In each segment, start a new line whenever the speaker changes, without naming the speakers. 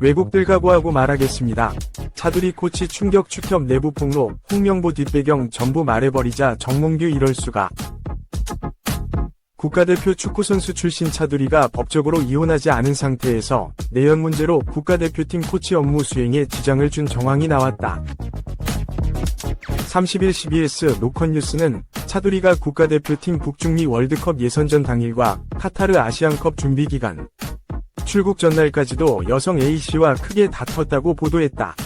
외국들 각오하고 말하겠습니다. 차두리 코치 충격 축협 내부 폭로, 홍명보 뒷배경 전부 말해버리자 정몽규 이럴 수가. 국가대표 축구선수 출신 차두리가 법적으로 이혼하지 않은 상태에서 내연 문제로 국가대표팀 코치 업무 수행에 지장을 준 정황이 나왔다. 30일 CBS 노컷뉴스는 차두리가 국가대표팀 북중미 월드컵 예선전 당일과 카타르 아시안컵 준비 기간 출국 전날까지도 여성 A씨와 크게 다퉜다고 보도했다.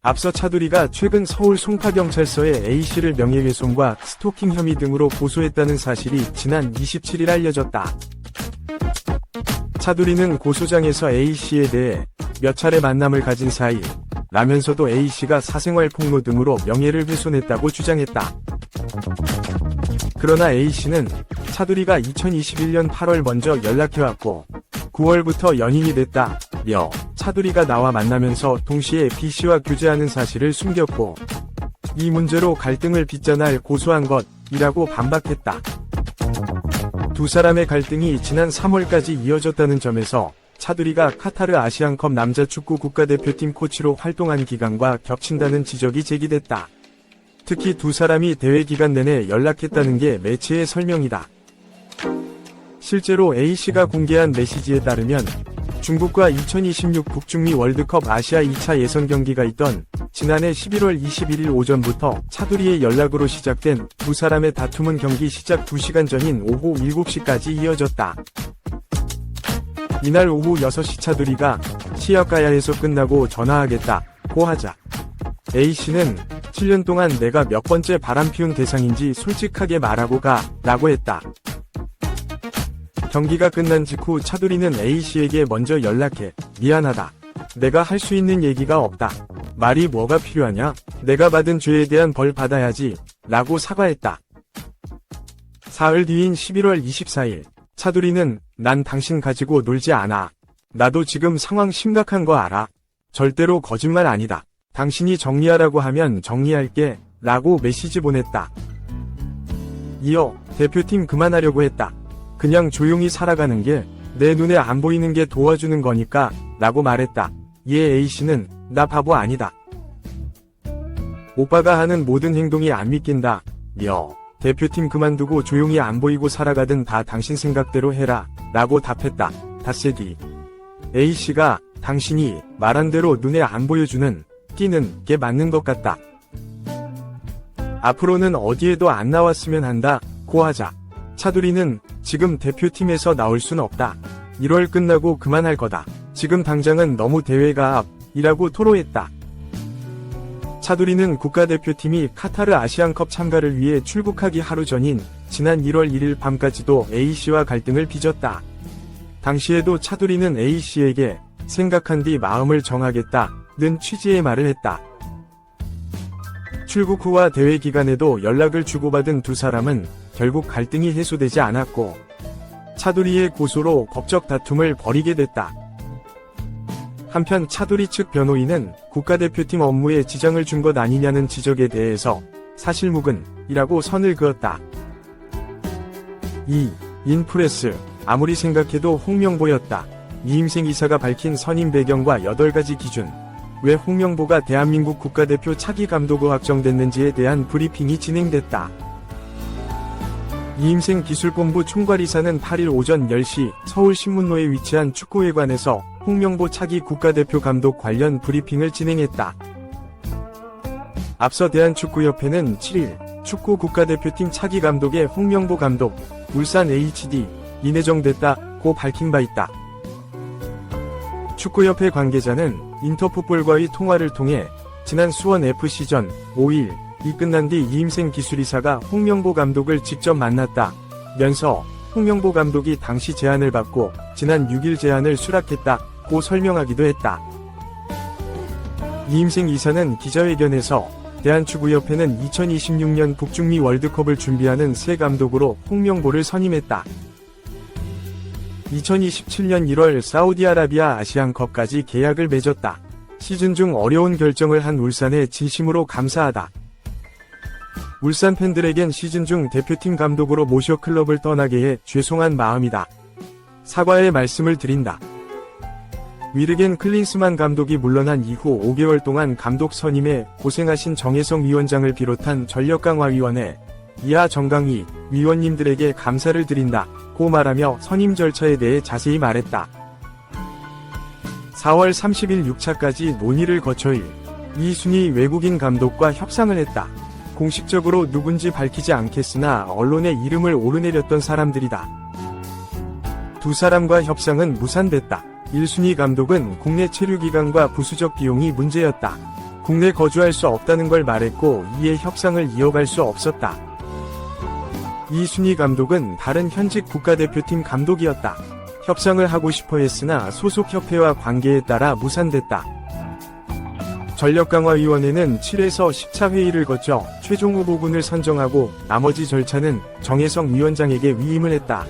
앞서 차두리가 최근 서울 송파경찰서에 A씨를 명예훼손과 스토킹 혐의 등으로 고소했다는 사실이 지난 27일 알려졌다. 차두리는 고소장에서 A씨에 대해 몇 차례 만남을 가진 사이, 라면서도 A씨가 사생활 폭로 등으로 명예를 훼손했다고 주장했다. 그러나 A씨는 차두리가 2021년 8월 먼저 연락해왔고, 9월부터 연인이 됐다. 며 차두리가 나와 만나면서 동시에 B씨와 교제하는 사실을 숨겼고 이 문제로 갈등을 빚자날 고소한 것이라고 반박했다. 두 사람의 갈등이 지난 3월까지 이어졌다는 점에서 차두리가 카타르 아시안컵 남자 축구 국가대표팀 코치로 활동한 기간과 겹친다는 지적이 제기됐다. 특히 두 사람이 대회 기간 내내 연락했다는 게 매체의 설명이다. 실제로 A씨가 공개한 메시지에 따르면 중국과 2026 북중미 월드컵 아시아 2차 예선 경기가 있던 지난해 11월 21일 오전부터 차두리의 연락으로 시작된 두 사람의 다툼은 경기 시작 2시간 전인 오후 7시까지 이어졌다. 이날 오후 6시 차두리가 시역가야에서 끝나고 전화하겠다 고 하자 A씨는 7년 동안 내가 몇 번째 바람 피운 대상인지 솔직하게 말하고 가 라고 했다. 경기가 끝난 직후 차두리는 A씨에게 먼저 연락해 미안하다. 내가 할 수 있는 얘기가 없다. 말이 뭐가 필요하냐? 내가 받은 죄에 대한 벌 받아야지. 라고 사과했다. 사흘 뒤인 11월 24일, 차두리는 난 당신 가지고 놀지 않아. 나도 지금 상황 심각한 거 알아. 절대로 거짓말 아니다. 당신이 정리하라고 하면 정리할게. 라고 메시지 보냈다. 이어 대표팀 그만하려고 했다. 그냥 조용히 살아가는 게 내 눈에 안 보이는 게 도와주는 거니까 라고 말했다. 이에 A씨는 나 바보 아니다. 오빠가 하는 모든 행동이 안 믿긴다. 며 대표팀 그만두고 조용히 안 보이고 살아가든 다 당신 생각대로 해라 라고 답했다. 뒤 A씨가 당신이 말한 대로 눈에 안 보여주는 끼는 게 맞는 것 같다. 앞으로는 어디에도 안 나왔으면 한다. 고 하자. 차두리는 지금 대표팀에서 나올 순 없다. 1월 끝나고 그만할 거다. 지금 당장은 너무 대회가 앞이라고 토로했다. 차두리는 국가대표팀이 카타르 아시안컵 참가를 위해 출국하기 하루 전인 지난 1월 1일 밤까지도 A씨와 갈등을 빚었다. 당시에도 차두리는 A씨에게 생각한 뒤 마음을 정하겠다 는 취지의 말을 했다. 출국 후와 대회 기간에도 연락을 주고받은 두 사람은 결국 갈등이 해소되지 않았고 차두리의 고소로 법적 다툼을 벌이게 됐다. 한편 차두리 측 변호인은 국가대표팀 업무에 지장을 준 것 아니냐는 지적에 대해서 사실무근이라고 선을 그었다. 2. 인프레스 아무리 생각해도 홍명보였다. 이임생 이사가 밝힌 선임 배경과 8가지 기준 왜 홍명보가 대한민국 국가대표 차기 감독으로 확정됐는지에 대한 브리핑이 진행됐다. 이임생 기술본부 총괄이사는 8일 오전 10시 서울신문로에 위치한 축구회관에서 홍명보 차기 국가대표 감독 관련 브리핑을 진행했다. 앞서 대한축구협회는 7일 축구 국가대표팀 차기 감독의 홍명보 감독, 울산 HD, 인해정됐다고 밝힌 바 있다. 축구협회 관계자는 인터풋볼과의 통화를 통해 지난 수원 FC전 5일 이 끝난 뒤 이임생 기술이사가 홍명보 감독을 직접 만났다. 면서 홍명보 감독이 당시 제안을 받고 지난 6일 제안을 수락했다고 설명하기도 했다. 이임생 이사는 기자회견에서 대한축구협회는 2026년 북중미 월드컵을 준비하는 새 감독으로 홍명보를 선임했다. 2027년 1월 사우디아라비아 아시안컵까지 계약을 맺었다. 시즌 중 어려운 결정을 한 울산에 진심으로 감사하다. 울산 팬들에겐 시즌 중 대표팀 감독으로 모셔 클럽을 떠나게 해 죄송한 마음이다. 사과의 말씀을 드린다. 위르겐 클린스만 감독이 물러난 이후 5개월 동안 감독 선임에 고생하신 정혜성 위원장을 비롯한 전력강화위원회, 이하 정강희 위원님들에게 감사를 드린다. 고 말하며 선임 절차에 대해 자세히 말했다. 4월 30일 6차까지 논의를 거쳐 1. 이순희 외국인 감독과 협상을 했다. 공식적으로 누군지 밝히지 않겠으나 언론의 이름을 오르내렸던 사람들이다. 두 사람과 협상은 무산됐다. 1순위 감독은 국내 체류기간과 부수적 비용이 문제였다. 국내 거주할 수 없다는 걸 말했고 이에 협상을 이어갈 수 없었다. 이순희 감독은 다른 현직 국가대표팀 감독이었다. 협상을 하고 싶어 했으나 소속 협회와 관계에 따라 무산됐다. 전력강화위원회는 7에서 10차 회의를 거쳐 최종 후보군을 선정하고 나머지 절차는 정혜성 위원장에게 위임을 했다.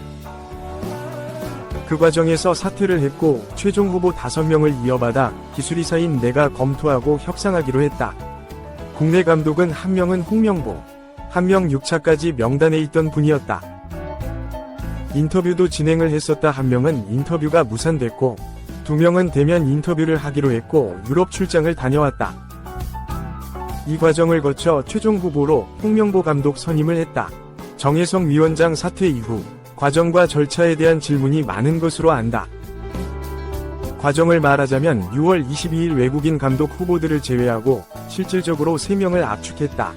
그 과정에서 사퇴를 했고 최종 후보 5명을 이어받아 기술이사인 내가 검토하고 협상하기로 했다. 국내 감독은 한 명은 홍명보, 한 명 6차까지 명단에 있던 분이었다. 인터뷰도 진행을 했었다 한 명은 인터뷰가 무산됐고 두 명은 대면 인터뷰를 하기로 했고 유럽 출장을 다녀왔다. 이 과정을 거쳐 최종 후보로 홍명보 감독 선임을 했다. 정혜성 위원장 사퇴 이후 과정과 절차에 대한 질문이 많은 것으로 안다. 과정을 말하자면 6월 22일 외국인 감독 후보들을 제외하고 실질적으로 3명을 압축했다.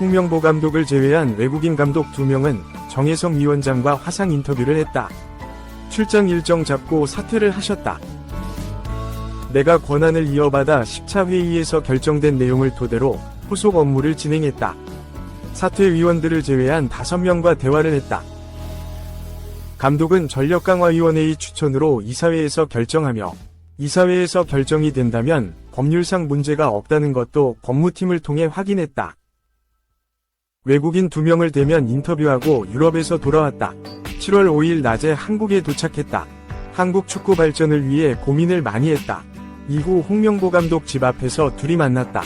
홍명보 감독을 제외한 외국인 감독 2명은 정혜성 위원장과 화상 인터뷰를 했다. 출장 일정 잡고 사퇴를 하셨다. 내가 권한을 이어받아 10차 회의에서 결정된 내용을 토대로 후속 업무를 진행했다. 사퇴위원들을 제외한 5명과 대화를 했다. 감독은 전력강화위원회의 추천으로 이사회에서 결정하며 이사회에서 결정이 된다면 법률상 문제가 없다는 것도 법무팀을 통해 확인했다. 외국인 두 명을 대면 인터뷰하고 유럽에서 돌아왔다. 7월 5일 낮에 한국에 도착했다. 한국 축구 발전을 위해 고민을 많이 했다. 이후 홍명보 감독 집 앞에서 둘이 만났다.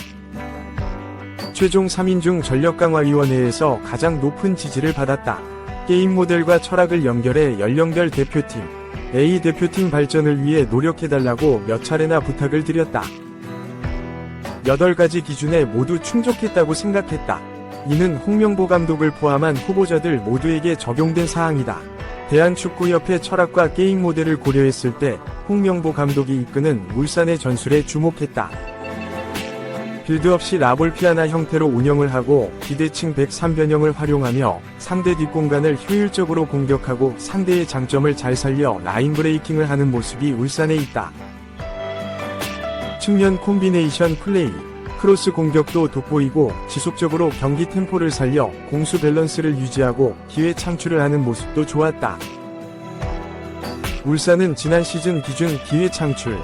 최종 3인중 전력강화위원회에서 가장 높은 지지를 받았다. 게임 모델과 철학을 연결해 연령별 대표팀, A 대표팀 발전을 위해 노력해달라고 몇 차례나 부탁을 드렸다. 8가지 기준에 모두 충족했다고 생각했다. 이는 홍명보 감독을 포함한 후보자들 모두에게 적용된 사항이다. 대한축구협회 철학과 게임 모델을 고려했을 때 홍명보 감독이 이끄는 울산의 전술에 주목했다. 빌드업 시 라볼피아나 형태로 운영을 하고 기대칭 103변형을 활용하며 상대 뒷공간을 효율적으로 공격하고 상대의 장점을 잘 살려 라인 브레이킹을 하는 모습이 울산에 있다. 측면 콤비네이션 플레이 크로스 공격도 돋보이고 지속적으로 경기 템포를 살려 공수 밸런스를 유지하고 기회 창출을 하는 모습도 좋았다. 울산은 지난 시즌 기준 기회 창출,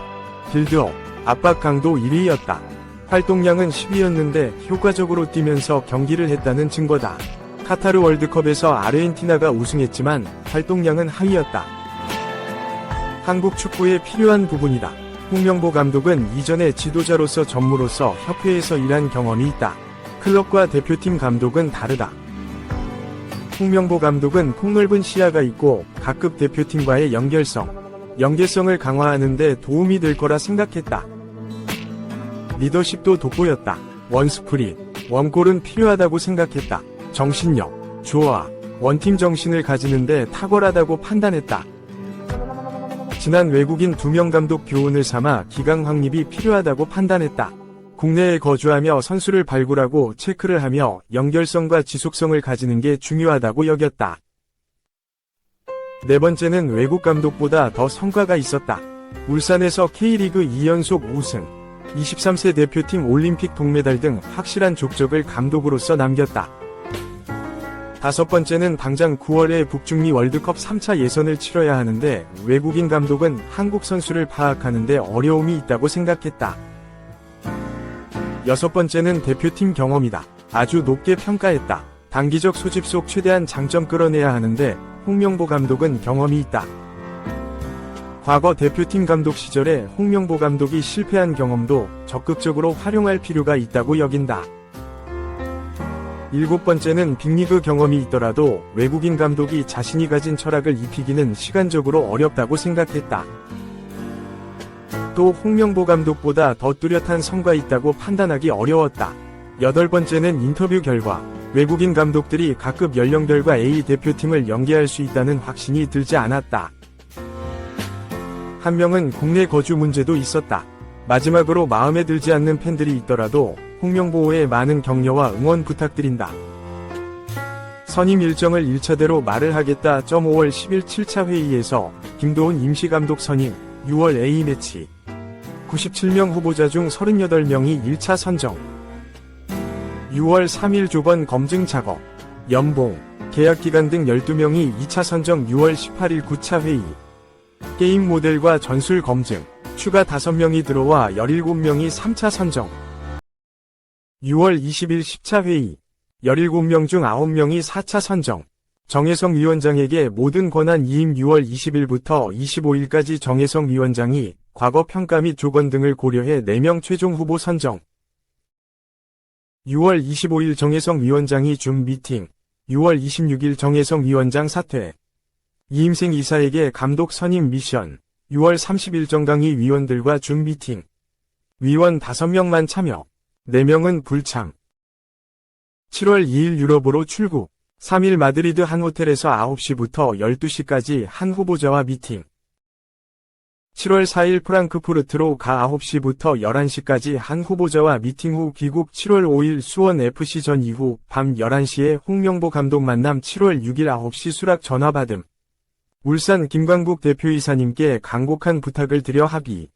빌드업, 압박 강도 1위였다. 활동량은 10위였는데 효과적으로 뛰면서 경기를 했다는 증거다. 카타르 월드컵에서 아르헨티나가 우승했지만 활동량은 하위였다. 한국 축구에 필요한 부분이다. 홍명보 감독은 이전에 지도자로서 전무로서 협회에서 일한 경험이 있다. 클럽과 대표팀 감독은 다르다. 홍명보 감독은 폭넓은 시야가 있고 각급 대표팀과의 연결성, 연계성을 강화하는 데 도움이 될 거라 생각했다. 리더십도 돋보였다. 원스프릿, 원골은 필요하다고 생각했다. 정신력, 조화, 원팀 정신을 가지는데 탁월하다고 판단했다. 지난 외국인 두명 감독 교훈을 삼아 기강 확립이 필요하다고 판단했다. 국내에 거주하며 선수를 발굴하고 체크를 하며 연결성과 지속성을 가지는 게 중요하다고 여겼다. 네 번째는 외국 감독보다 더 성과가 있었다. 울산에서 K리그 2연속 우승, 23세 대표팀 올림픽 동메달 등 확실한 족적을 감독으로서 남겼다. 다섯 번째는 당장 9월에 북중미 월드컵 3차 예선을 치러야 하는데 외국인 감독은 한국 선수를 파악하는데 어려움이 있다고 생각했다. 여섯 번째는 대표팀 경험이다. 아주 높게 평가했다. 단기적 소집 속 최대한 장점 끌어내야 하는데 홍명보 감독은 경험이 있다. 과거 대표팀 감독 시절에 홍명보 감독이 실패한 경험도 적극적으로 활용할 필요가 있다고 여긴다. 일곱 번째는 빅리그 경험이 있더라도 외국인 감독이 자신이 가진 철학을 입히기는 시간적으로 어렵다고 생각했다. 또 홍명보 감독보다 더 뚜렷한 성과 있다고 판단하기 어려웠다. 여덟 번째는 인터뷰 결과 외국인 감독들이 각급 연령별과 A 대표팀을 연계할 수 있다는 확신이 들지 않았다. 한 명은 국내 거주 문제도 있었다. 마지막으로 마음에 들지 않는 팬들이 있더라도 홍명보의 많은 격려와 응원 부탁드린다. 선임 일정을 1차대로 말을 하겠다. 5월 10일 7차 회의에서 김도훈 임시감독 선임 6월 A매치 97명 후보자 중 38명이 1차 선정 6월 3일 조번 검증 작업 연봉 계약기간 등 12명이 2차 선정 6월 18일 9차 회의 게임 모델과 전술 검증 추가 5명이 들어와 17명이 3차 선정 6월 20일 10차 회의 17명 중 9명이 4차 선정. 정혜성 위원장에게 모든 권한 이임 6월 20일부터 25일까지 정혜성 위원장이 과거 평가 및 조건 등을 고려해 4명 최종 후보 선정. 6월 25일 정혜성 위원장이 줌 미팅. 6월 26일 정혜성 위원장 사퇴. 이임생 이사에게 감독 선임 미션. 6월 30일 정강희 위원들과 줌 미팅. 위원 5명만 참여 4명은 불참 7월 2일 유럽으로 출국. 3일 마드리드 한 호텔에서 9시부터 12시까지 한 후보자와 미팅. 7월 4일 프랑크푸르트로 가 9시부터 11시까지 한 후보자와 미팅 후 귀국. 7월 5일 수원 FC전 이후 밤 11시에 홍명보 감독 만남. 7월 6일 9시 수락 전화 받음. 울산 김광국 대표이사님께 간곡한 부탁을 드려 합의.